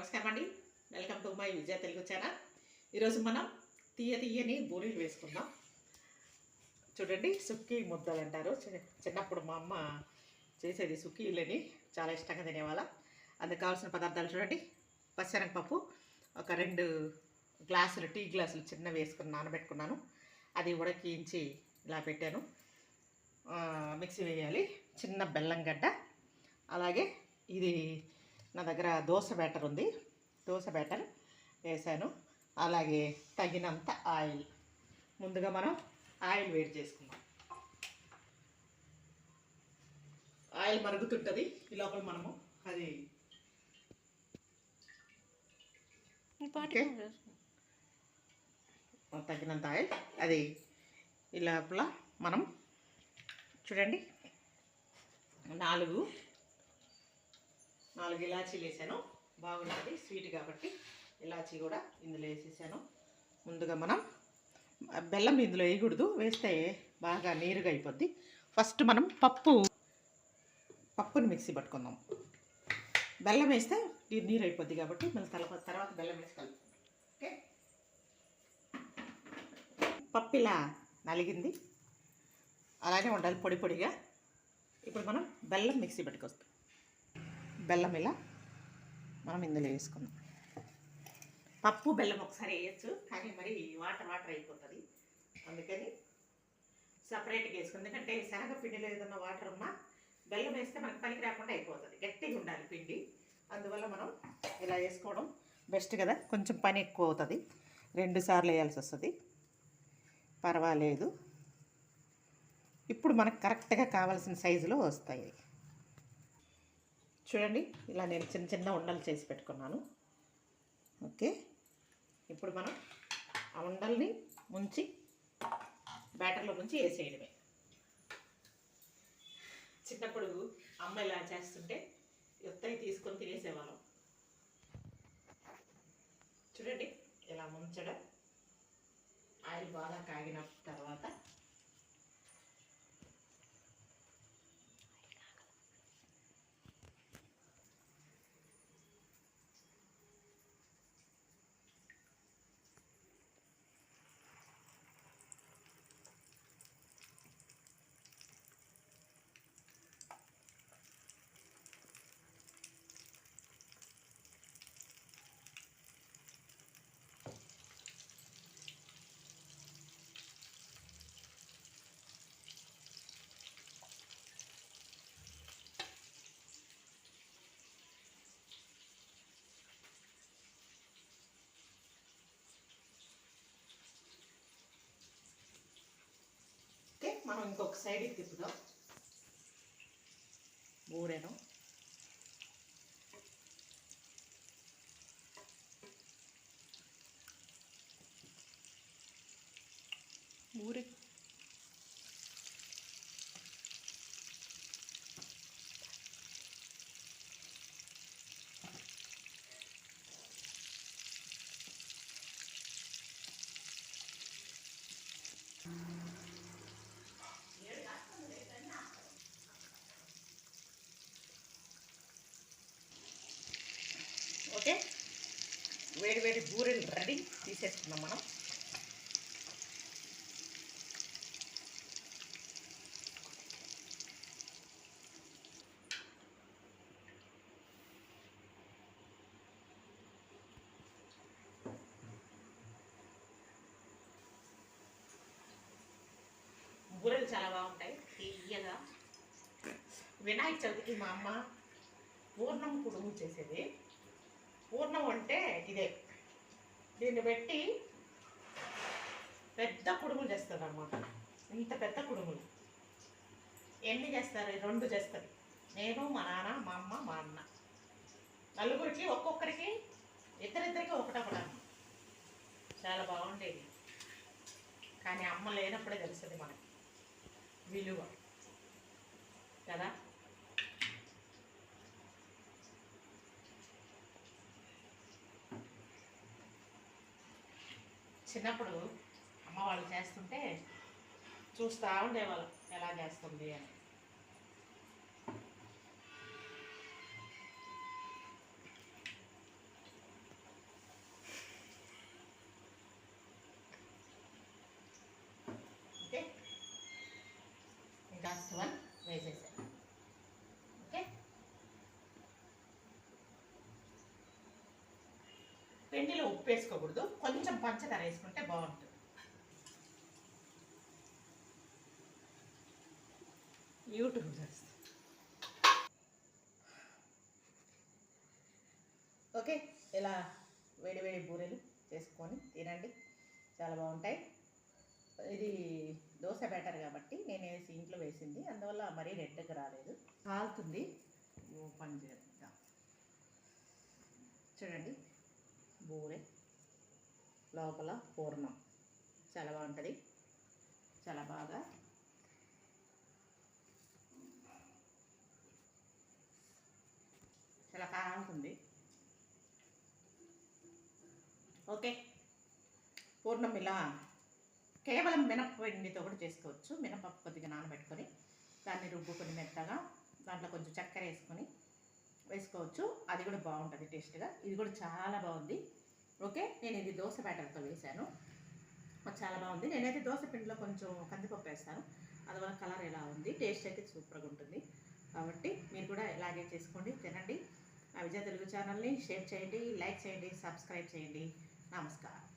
నమస్కారం అండి. Welcome to my Vijaya Telugu channel. ఈరోజు మనం తీయ తీయని బూరెలు వేసుకుందాం. చూడండి సుక్కి ముద్దలు అంటారు. చి- చిన్నప్పుడు మా అమ్మ చేసేది సుక్కీలని చాలా ఇష్టంగా తినేవాళ్ళం. అందుకు కావాల్సిన పదార్థాలు చూడండి. పచ్చనగపప్పు ఒక రెండు గ్లాసులు టీ గ్లాసులు చిన్న వేసుకుని నానబెట్టుకున్నాను. అది ఉడకించి ఇలా పెట్టాను. మిక్సీ వేయాలి. చిన్న బెల్లం గడ్డ. అలాగే ఇది నా దగ్గర దోశ బ్యాటర్ ఉంది. దోశ బ్యాటర్ వేసాను. అలాగే తగినంత ఆయిల్. ముందుగా మనం ఆయిల్ వేడి చేసుకుందాం. ఆయిల్ మరుగుతుంటుంది. ఈ లోపల మనము అది. తగినంత ఆయిల్. అది ఈ లోపల మనం చూడండి. నాలుగు నాలుగు ఇలాచీలు వేసాను. బాగుంటుంది స్వీట్ కాబట్టి ఇలాచీ కూడా ఇందులో వేసేసాను. ముందుగా మనం బెల్లం ఇందులో వేయకూడదు వేస్తే బాగా నీరుగా అయిపోద్ది. ఫస్ట్ మనం పప్పు పప్పుని మిక్సీ పట్టుకుందాం. బెల్లం వేస్తే నీరు అయిపోద్ది కాబట్టి మళ్ళీ తర్వాత తర్వాత బెల్లం వేసి కలుపుకుందాం. ఓకే? పప్పు ఇలా నలిగింది. అలానే ఉండాలి పొడి పొడిగా. ఇప్పుడు మనం బెల్లం మిక్సీ పట్టుకొస్తాం. బెల్లం ఇలా మనం ఇందులో వేసుకుందాం. పప్పు బెల్లం ఒకసారి వేయచ్చు కానీ మరి వాటర్ వాటర్ అయిపోతుంది. అందుకని సపరేట్గా వేసుకుంది. ఎందుకంటే శనగపిండిలో ఏదన్నా వాటర్ ఉన్నా బెల్లం వేస్తే మనకి పనికి రాకుండా అయిపోతుంది. గట్టిగా ఉండాలి పిండి. అందువల్ల మనం ఇలా వేసుకోవడం బెస్ట్ కదా. కొంచెం పని ఎక్కువ అవుతుంది. రెండు సార్లు వేయాల్సి వస్తుంది. పర్వాలేదు. ఇప్పుడు మనకు కరెక్ట్గా కావాల్సిన సైజులో వస్తాయి. చూడండి ఇలా నేను చిన్న చిన్న ఉండలు చేసి పెట్టుకున్నాను. ఓకే? ఇప్పుడు మనం ఆ ఉండల్ని ముంచి బ్యాటర్లో ముంచి వేసేయడమే. చిన్నప్పుడు అమ్మ ఇలా చేస్తుంటే ఎత్తయి తీసుకొని తినేసేవాళ్ళం. చూడండి ఇలా ముంచడం. ఆయిల్ బాగా కాగిన తర్వాత ఓకే మనం ఇంకొక సైడ్కి తిప్పుదాం. బూరెను ఊరి ఓకే వేడి వేడి బూరెలు రెడీ తీసేసుకుందాం మనం. బూరెలు చాలా బాగుంటాయి తీయగా. వినాయక చవితికి మా అమ్మ పూర్ణం కుడుము చేసేది. పూర్ణం అంటే ఇదే. దీన్ని పెట్టి పెద్ద కుడుములు చేస్తారు అనమాట ఇంత పెద్ద కుడుములు. ఎన్ని చేస్తారు? రెండు చేస్తారు. నేను మా నాన్న మా అమ్మ మా అన్న. నలుగురికి ఒక్కొక్కరికి ఇద్దరిద్దరికి ఒకటొకట చాలా బాగుండేది. కానీ అమ్మ లేనప్పుడే తెలుస్తుంది మనకి. విలువ కదా చిన్నప్పుడు అమ్మ వాళ్ళు చేస్తుంటే చూస్తూ ఉండేవాళ్ళం ఎలా చేస్తుంది అని. పిండిలో ఉప్పు వేసుకోకూడదు. కొంచెం పంచదార వేసుకుంటే బాగుంటుంది. యూట్యూబ్ చేస్తా ఓకే ఇలా వేడి వేడి బూరెలు చేసుకొని తినండి. చాలా బాగుంటాయి. ఇది దోశ బ్యాటర్ కాబట్టి నేను వేసి ఇంట్లో వేసింది. అందువల్ల మరీ రెడ్గా రాలేదు. కాలుతుంది. ఓపెన్ చేద్దాం. చూడండి. బూరె లోపల పూర్ణం చాలా బాగుంటుంది. చాలా బాగా చాలా కాలుతుంది ఓకే. పూర్ణం ఇలా కేవలం మినపపిండితో కూడా చేసుకోవచ్చు. మినపప్పు కొద్దిగా నానబెట్టుకొని దాన్ని రుబ్బుకొని మెత్తగా దాంట్లో కొంచెం చక్కెర వేసుకొని వేసుకోవచ్చు. అది కూడా బాగుంటుంది టేస్ట్గా. ఇది కూడా చాలా బాగుంది. ఓకే? నేను ఇది దోశ బ్యాటర్తో వేశాను. చాలా బాగుంది. నేనైతే దోశ పిండిలో కొంచెం కందిపప్పు వేస్తాను. అందువల్ల కలర్ ఎలా ఉంది టేస్ట్ అయితే సూపర్గా ఉంటుంది. కాబట్టి మీరు కూడా ఇలాగే చేసుకోండి తినండి. నా విజయ తెలుగు ఛానల్ని షేర్ చేయండి లైక్ చేయండి సబ్స్క్రైబ్ చేయండి. నమస్కారం.